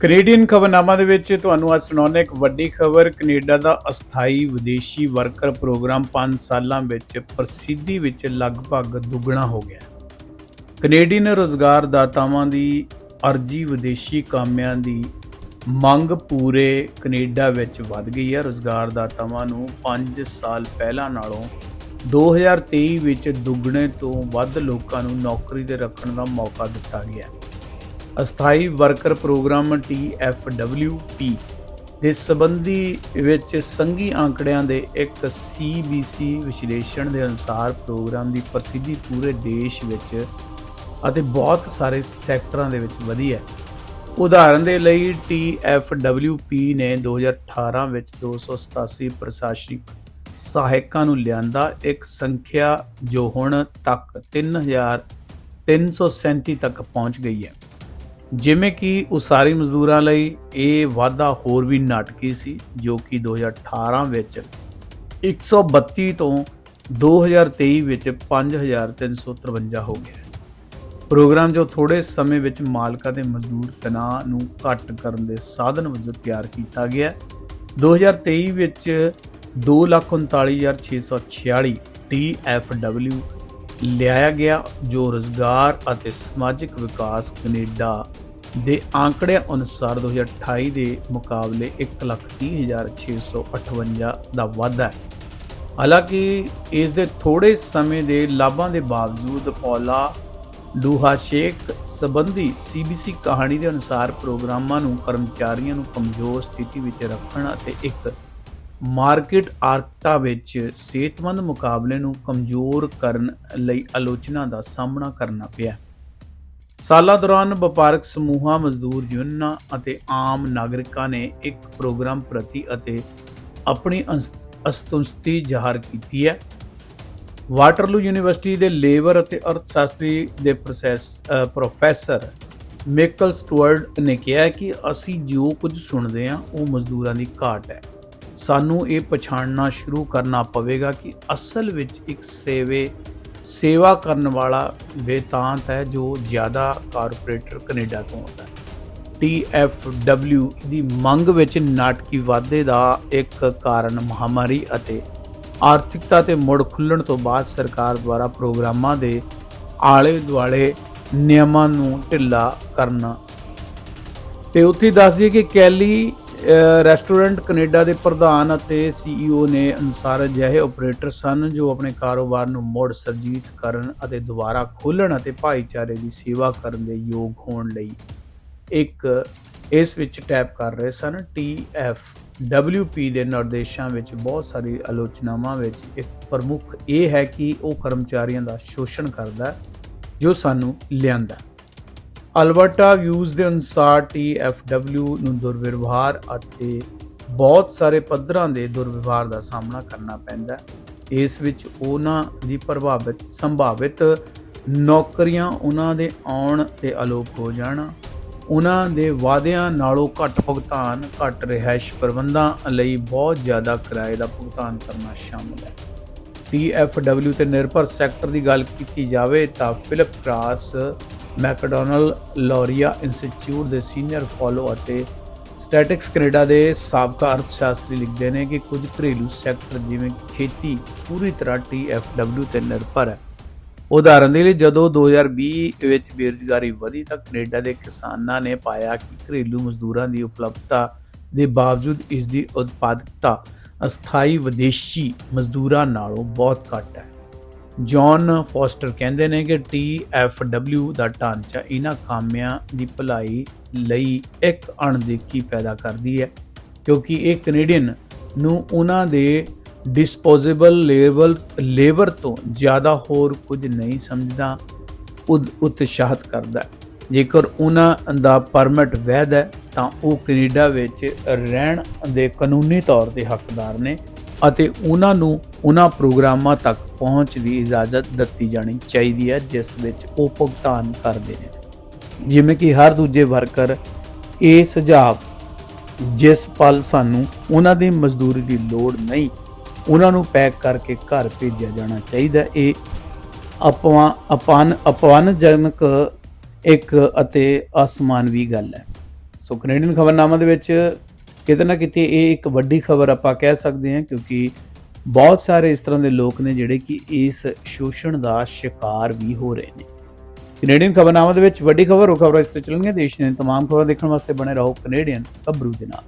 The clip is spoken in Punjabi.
ਕੈਨੇਡੀਅਨ ਖਬਰਨਾਮਾ ਦੇ ਵਿੱਚ ਤੁਹਾਨੂੰ ਅੱਜ ਸੁਣਾਉਂਦੇ ਇੱਕ ਵੱਡੀ ਖਬਰ, ਕੈਨੇਡਾ ਦਾ ਅਸਥਾਈ ਵਿਦੇਸ਼ੀ ਵਰਕਰ ਪ੍ਰੋਗਰਾਮ 5 ਸਾਲਾਂ ਵਿੱਚ ਪ੍ਰਸਿੱਧੀ ਵਿੱਚ ਲਗਭਗ ਦੁੱਗਣਾ ਹੋ ਗਿਆ ਕੈਨੇਡੀਅਨ ਰੋਜ਼ਗਾਰਦਾਤਾਵਾਂ ਦੀ ਅਰਜੀ ਵਿਦੇਸ਼ੀ ਕਾਮਿਆਂ ਦੀ ਮੰਗ ਪੂਰੇ ਕੈਨੇਡਾ ਵਿੱਚ ਵੱਧ ਗਈ ਹੈ। ਰੋਜ਼ਗਾਰਦਾਤਾਵਾਂ ਨੂੰ 5 ਸਾਲ ਪਹਿਲਾਂ ਨਾਲੋਂ 2023 ਵਿੱਚ ਦੁੱਗਣੇ ਤੋਂ ਵੱਧ ਲੋਕਾਂ ਨੂੰ ਨੌਕਰੀ ਤੇ ਰੱਖਣ ਦਾ ਮੌਕਾ ਦਿੱਤਾ ਗਿਆ ਅਸਥਾਈ ਵਰਕਰ ਪ੍ਰੋਗਰਾਮ TFWP ਦੇ ਸੰਬੰਧੀ ਵਿੱਚ ਸੰਘੀ ਆંકੜਿਆਂ ਦੇ ਇੱਕ CBC ਵਿਸ਼ਲੇਸ਼ਣ ਦੇ ਅਨੁਸਾਰ ਪ੍ਰੋਗਰਾਮ ਦੀ ਪ੍ਰਸਿੱਧੀ ਪੂਰੇ ਦੇਸ਼ ਵਿੱਚ ਅਤੇ ਬਹੁਤ ਸਾਰੇ ਸੈਕਟਰਾਂ ਦੇ ਵਿੱਚ ਵਧੀ ਹੈ। ਉਦਾਹਰਨ ਦੇ ਲਈ TFWP ਨੇ 2018 ਵਿੱਚ 287 ਪ੍ਰਸ਼ਾਸਨਿਕ ਸਹਾਇਕਾਂ ਨੂੰ ਲਿਆਂਦਾ। ਇੱਕ ਸੰਖਿਆ ਜੋ ਹੁਣ ਤੱਕ 3337 ਤੱਕ ਪਹੁੰਚ ਗਈ ਹੈ। ਜਿਵੇਂ ਕਿ ਉਸਾਰੀ ਮਜ਼ਦੂਰਾਂ ਲਈ ਇਹ ਵਾਧਾ ਹੋਰ ਵੀ ਨਾਟਕੀ ਸੀ, ਜੋ ਕਿ 2018 ਵਿੱਚ 132 ਤੋਂ 2023 ਵਿੱਚ 5353 ਹੋ ਗਿਆ। ਪ੍ਰੋਗਰਾਮ ਜੋ ਥੋੜੇ ਸਮੇਂ ਵਿੱਚ ਮਾਲਕਾਂ ਦੇ ਮਜ਼ਦੂਰ ਤਣਾਅ ਨੂੰ ਘੱਟ ਕਰਨ ਦੇ ਸਾਧਨ ਵਜੋਂ ਤਿਆਰ ਕੀਤਾ ਗਿਆ। 2023 ਵਿੱਚ 239646 TFW ਲਿਆਇਆ ਗਿਆ ਜੋ ਰੋਜ਼ਗਾਰ ਅਤੇ ਸਮਾਜਿਕ ਵਿਕਾਸ ਕੈਨੇਡਾ ਦੇ ਆંકੜਿਆਂ ਅਨੁਸਾਰ 2028 ਦੇ ਮੁਕਾਬਲੇ 130658 ਦਾ ਵਾਧਾ ਹੈ। ਹਾਲਾਂਕਿ ਇਸ ਦੇ ਥੋੜੇ ਸਮੇਂ ਦੇ ਲਾਭਾਂ ਦੇ ਬਾਵਜੂਦ ਪੌਲਾ ਡੂਹਾ ਸ਼ੇਖ ਸੰਬੰਧੀ ਸੀਬੀਸੀ ਕਹਾਣੀ ਦੇ ਅਨੁਸਾਰ ਪ੍ਰੋਗਰਾਮਾਂ ਨੂੰ ਕਰਮਚਾਰੀਆਂ ਨੂੰ ਕਮਜ਼ੋਰ ਸਥਿਤੀ ਵਿੱਚ ਰੱਖਣ ਅਤੇ ਇੱਕ ਮਾਰਕੀਟ ਆਰਕਟਾ ਵਿੱਚ ਸਿਹਤਮੰਦ ਮੁਕਾਬਲੇ ਨੂੰ ਕਮਜ਼ੋਰ ਕਰਨ ਲਈ ਆਲੋਚਨਾ ਦਾ ਸਾਹਮਣਾ ਕਰਨਾ ਪਿਆ। ਸਾਲਾਂ ਦੌਰਾਨ ਵਪਾਰਕ ਸਮੂਹਾਂ, ਮਜ਼ਦੂਰ ਯੂਨੀਅਨਾਂ ਅਤੇ ਆਮ ਨਾਗਰਿਕਾਂ ਨੇ ਇੱਕ ਪ੍ਰੋਗਰਾਮ ਪ੍ਰਤੀ ਅਤੇ ਆਪਣੀ ਅਸ- ਅਸੰਤੁਸ਼ਟੀ ਜ਼ਾਹਰ ਕੀਤੀ ਹੈ। ਵਾਟਰਲੂ ਯੂਨੀਵਰਸਿਟੀ ਦੇ ਲੇਬਰ ਅਤੇ ਅਰਥਸ਼ਾਸਤਰੀ ਦੇ ਪ੍ਰੋਸੈਸ ਪ੍ਰੋਫੈਸਰ ਮੇਕਲ ਸਟੂਅਰਡ ਨੇ ਕਿਹਾ ਕਿ ਅਸੀਂ ਜੋ ਕੁਝ ਸੁਣਦੇ ਹਾਂ, ਉਹ ਮਜ਼ਦੂਰਾਂ ਦੀ ਘਾਟ ਹੈ। ਸਾਨੂੰ ਇਹ ਪਛਾਣਨਾ ਸ਼ੁਰੂ ਕਰਨਾ ਪਵੇਗਾ ਕਿ ਅਸਲ ਵਿੱਚ ਇੱਕ ਸੇਵੇ, ਸੇਵਾ ਕਰਨ ਵਾਲਾ ਵੇਤਾਂਤ ਹੈ ਜੋ ਜ਼ਿਆਦਾ ਕਾਰਪੋਰੇਟਰ ਕੈਨੇਡਾ ਤੋਂ ਆਉਂਦਾ ਹੈ। TFW ਦੀ ਮੰਗ ਵਿੱਚ ਨਾਟਕੀ ਵਾਧੇ ਦਾ ਇੱਕ ਕਾਰਨ ਮਹਾਮਾਰੀ ਅਤੇ ਆਰਥਿਕਤਾ ਤੇ ਮੁੜ ਖੁੱਲਣ ਤੋਂ ਬਾਅਦ ਸਰਕਾਰ ਦੁਆਰਾ ਪ੍ਰੋਗਰਾਮਾਂ ਦੇ ਆਲੇ ਦੁਆਲੇ ਨਿਯਮਾਂ ਨੂੰ ਢਿੱਲਾ ਕਰਨਾ। ਤੇ ਉੱਥੇ ਦੱਸਦੀ ਦੱਸ ਕਿ ਕੈਲੀ ਰੈਸਟੋਰੈਂਟ ਕੈਨੇਡਾ ਦੇ ਪ੍ਰਧਾਨ ਅਤੇ ਸੀਈਓ ਨੇ ਅਨੁਸਾਰ ਅਜਿਹੇ ਆਪਰੇਟਰ ਸਨ ਜੋ ਆਪਣੇ ਕਾਰੋਬਾਰ ਨੂੰ ਮੁੜ ਸਰਜੀਤ ਕਰਨ ਅਤੇ ਦੁਬਾਰਾ ਖੋਲ੍ਹਣ ਅਤੇ ਭਾਈਚਾਰੇ ਦੀ ਸੇਵਾ ਕਰਨ ਦੇ ਯੋਗ ਹੋਣ ਲਈ ਇੱਕ ਇਸ ਵਿੱਚ ਟੈਪ ਕਰ ਰਹੇ ਸਨ। TFWP ਦੇ ਨਿਰਦੇਸ਼ਾਂ ਵਿੱਚ ਬਹੁਤ ਸਾਰੀ ਆਲੋਚਨਾਵਾਂ ਵਿੱਚ ਇੱਕ ਪ੍ਰਮੁੱਖ ਇਹ ਹੈ ਕਿ ਉਹ ਕਰਮਚਾਰੀਆਂ ਦਾ ਸ਼ੋਸ਼ਣ ਕਰਦਾ ਜੋ ਸਾਨੂੰ ਲਿਆਂਦਾ ਅਲਬਰਟਾ ਵਿਊਜ਼ ਦੇ ਅਨੁਸਾਰ TFW ਨੂੰ ਦੁਰਵਿਵਹਾਰ ਅਤੇ ਬਹੁਤ ਸਾਰੇ ਪੱਧਰਾਂ ਦੇ ਦੁਰਵਿਵਹਾਰ ਦਾ ਸਾਹਮਣਾ ਕਰਨਾ ਪੈਂਦਾ ਇਸ ਵਿੱਚ ਉਹਨਾਂ ਦੀ ਪ੍ਰਭਾਵਿਤ, ਸੰਭਾਵਿਤ ਨੌਕਰੀਆਂ ਉਹਨਾਂ ਦੇ ਆਉਣ ਤੇ ਅਲੋਪ ਹੋ ਜਾਣਾ। ਉਹਨਾਂ ਦੇ ਵਾਅਦਿਆਂ ਨਾਲੋਂ ਘੱਟ ਭੁਗਤਾਨ, ਘੱਟ ਰਿਹਾਇਸ਼ ਪ੍ਰਬੰਧਾਂ ਲਈ ਬਹੁਤ ਜ਼ਿਆਦਾ ਕਿਰਾਏ ਦਾ ਭੁਗਤਾਨ ਕਰਨਾ ਸ਼ਾਮਲ ਹੈ। TFW ਤੇ ਨਿਰਭਰ ਸੈਕਟਰ ਦੀ ਗੱਲ ਕੀਤੀ ਜਾਵੇ ਤਾਂ Philip Cross Macdonald Laurier institute ਦੇ ਸੀਨੀਅਰ ਫੋਲੋ ਅਤੇ ਸਟੈਟਿਕਸ ਕੈਨੇਡਾ ਦੇ ਸਾਬਕਾ ਅਰਥਸ਼ਾਸਤਰੀ ਲਿਖਦੇ ਨੇ ਕਿ ਕੁਝ ਘਰੇਲੂ ਸੈਕਟਰ ਜਿਵੇਂ ਖੇਤੀ ਪੂਰੀ ਤਰ੍ਹਾਂ TFW ਤੇ ਨਿਰਭਰ ਹੈ। ਉਦਾਹਰਨ ਦੇ ਲਈ, ਜਦੋਂ 2020 ਵਿੱਚ ਬੇਰੁਜ਼ਗਾਰੀ ਵਧੀ ਤਾਂ ਕੈਨੇਡਾ ਦੇ ਕਿਸਾਨਾਂ ਨੇ ਪਾਇਆ ਕਿ ਘਰੇਲੂ ਮਜ਼ਦੂਰਾਂ ਦੀ ਉਪਲਬਧਤਾ ਦੇ ਬਾਵਜੂਦ ਇਸ ਦੀ ਉਤਪਾਦਕਤਾ ਅਸਥਾਈ ਵਿਦੇਸ਼ੀ ਮਜ਼ਦੂਰਾਂ ਨਾਲੋਂ ਬਹੁਤ ਘੱਟ ਹੈ। ਜੌਨ ਫੋਸਟਰ ਕਹਿੰਦੇ ਨੇ ਕਿ TFW ਦਾ ਢਾਂਚਾ ਇਹਨਾਂ ਖਾਮਿਆਂ ਦੀ ਭਲਾਈ ਲਈ ਇੱਕ ਅਣਦੇਖੀ ਪੈਦਾ ਕਰਦੀ ਹੈ, ਕਿਉਂਕਿ ਇਹ ਕੈਨੇਡੀਅਨ ਨੂੰ ਉਹਨਾਂ ਦੇ ਡਿਸਪੋਜ਼ੇਬਲ ਲੇਬਲ ਲੇਬਰ ਤੋਂ ਜ਼ਿਆਦਾ ਹੋਰ ਕੁਝ ਨਹੀਂ ਸਮਝਦਾ, ਉਦ, ਉਤਸ਼ਾਹਤ ਕਰਦਾ ਜੇਕਰ ਉਹਨਾਂ ਦਾ ਪਰਮਿਟ ਵੈਧ ਹੈ, ਤਾਂ ਉਹ ਕੈਨੇਡਾ ਵਿੱਚ ਰਹਿਣ ਦੇ ਕਾਨੂੰਨੀ ਤੌਰ ਤੇ ਹੱਕਦਾਰ ਨੇ। ਅਤੇ ਉਹਨਾਂ ਨੂੰ ਉਹਨਾਂ ਪ੍ਰੋਗਰਾਮਾਂ ਤੱਕ ਪਹੁੰਚ ਦੀ ਇਜਾਜ਼ਤ ਦਿੱਤੀ ਜਾਣੀ ਚਾਹੀਦੀ ਹੈ, ਜਿਸ ਵਿੱਚ ਉਹ ਭੁਗਤਾਨ ਕਰਦੇ ਨੇ। ਜਿਵੇਂ ਕਿ ਹਰ ਦੂਜੇ ਵਰਕਰ ਇਹ ਸੁਝਾਅ ਜਿਸ ਪਲ ਸਾਨੂੰ ਉਹਨਾਂ ਦੀ ਮਜ਼ਦੂਰੀ ਦੀ ਲੋੜ ਨਹੀਂ, ਉਹਨਾਂ ਨੂੰ ਪੈਕ ਕਰਕੇ ਘਰ ਭੇਜਿਆ ਜਾਣਾ ਚਾਹੀਦਾ। ਇਹ ਅਪਵਾ, ਅਪਨ, ਅਪਮਾਨਜਨਕ ਇੱਕ ਅਤੇ ਅਸਮਾਨਵੀ ਗੱਲ ਹੈ। ਸੋ ਕੈਨੇਡੀਅਨ ਖਬਰਨਾਮਾ ਦੇ ਵਿੱਚ ਕਿਤੇ ਨਾ ਕਿਤੇ ਇਹ ਇੱਕ ਵੱਡੀ ਖਬਰ ਆਪਾਂ ਕਹਿ ਸਕਦੇ ਹਾਂ, ਕਿਉਂਕਿ ਬਹੁਤ ਸਾਰੇ ਇਸ ਤਰ੍ਹਾਂ ਦੇ ਲੋਕ ਨੇ ਜਿਹੜੇ ਕਿ ਇਸ ਸ਼ੋਸ਼ਣ ਦਾ ਸ਼ਿਕਾਰ ਵੀ ਹੋ ਰਹੇ ਨੇ। ਕੈਨੇਡੀਅਨ ਖਬਰਨਾਮਾ ਦੇ ਵਿੱਚ ਵੱਡੀ ਖਬਰ ਉਹ ਖਬਰਾਂ ਇਸ ਤੇ ਚੱਲਣਗੀਆਂ। ਦੇਸ਼ ਦੀਆਂ ਤਮਾਮ ਖਬਰਾਂ ਦੇਖਣ ਵਾਸਤੇ ਬਣੇ ਰਹੋ ਕੈਨੇਡੀਅਨ ਖਬਰੂ ਦੇ ਨਾਲ।